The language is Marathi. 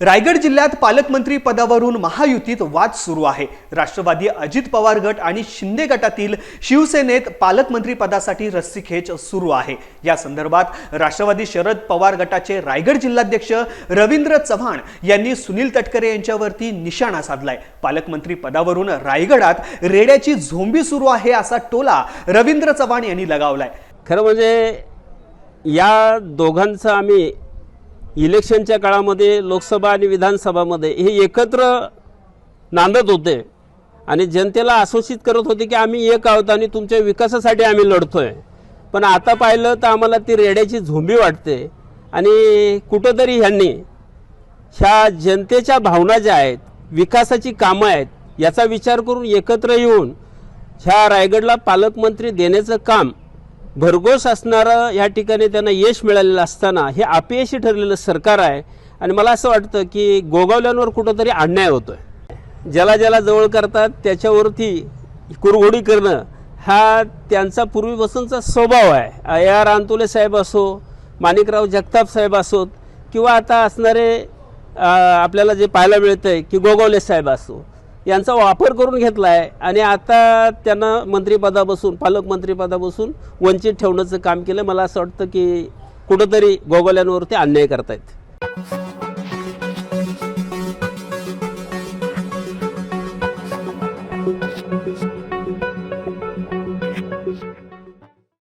रायगड जिल्ह्यात पालकमंत्री पदावरून महायुतीत वाद सुरू आहे. राष्ट्रवादी अजित पवार गट आणि शिंदे गटातील शिवसेनेत पालकमंत्री पदासाठी रस्सीखेच सुरू आहे. या संदर्भात राष्ट्रवादी शरद पवार गटाचे रायगड जिल्हाध्यक्ष रवींद्र चव्हाण यांनी सुनील तटकरे यांच्यावरती निशाणा साधलाय. पालकमंत्री पदावरून रायगडात रेड्याची झोंबी सुरू आहे असा टोला रवींद्र चव्हाण यांनी लगावलाय. खरं म्हणजे या दोघांचं आम्ही इलेक्शनच्या काळामध्ये लोकसभा आणि विधानसभामध्ये हे एकत्र नांदत होते. आणि जनतेला आश्वासित करत होते की आम्ही एक आहोत आणि तुमच्या विकासासाठी आम्ही लढतोय. पण आता पाहिलं तर आम्हाला ती रेड्याची झोंबी वाटते. आणि कुठंतरी ह्यांनी ह्या जनतेच्या भावना ज्या आहेत विकासाची कामं आहेत याचा विचार करून एकत्र येऊन ह्या रायगडला पालकमंत्री देण्याचं काम भरघोस असणारं या ठिकाणी त्यांना यश मिळालेलं असताना हे अपयशी ठरलेलं सरकार आहे. आणि मला असं वाटतं की गोगावल्यांवर कुठंतरी अन्याय होतोय. ज्याला ज्याला जवळ करतात त्याच्यावरती कुरघोडी करणं हा त्यांचा पूर्वीपासूनचा स्वभाव आहे. ए आर अंतुले साहेब असो माणिकराव जगताप साहेब असोत किंवा आता असणारे आपल्याला जे पाहायला मिळतं आहे की गोगावले साहेब असो यांचा वापर करून घेतला आहे आणि आता त्यांना मंत्रिपदापासून पालकमंत्रीपदापासून वंचित ठेवण्याचं काम केलं मला असं वाटतं की कुठंतरी गोगोल्यांवरती अन्याय करतायत.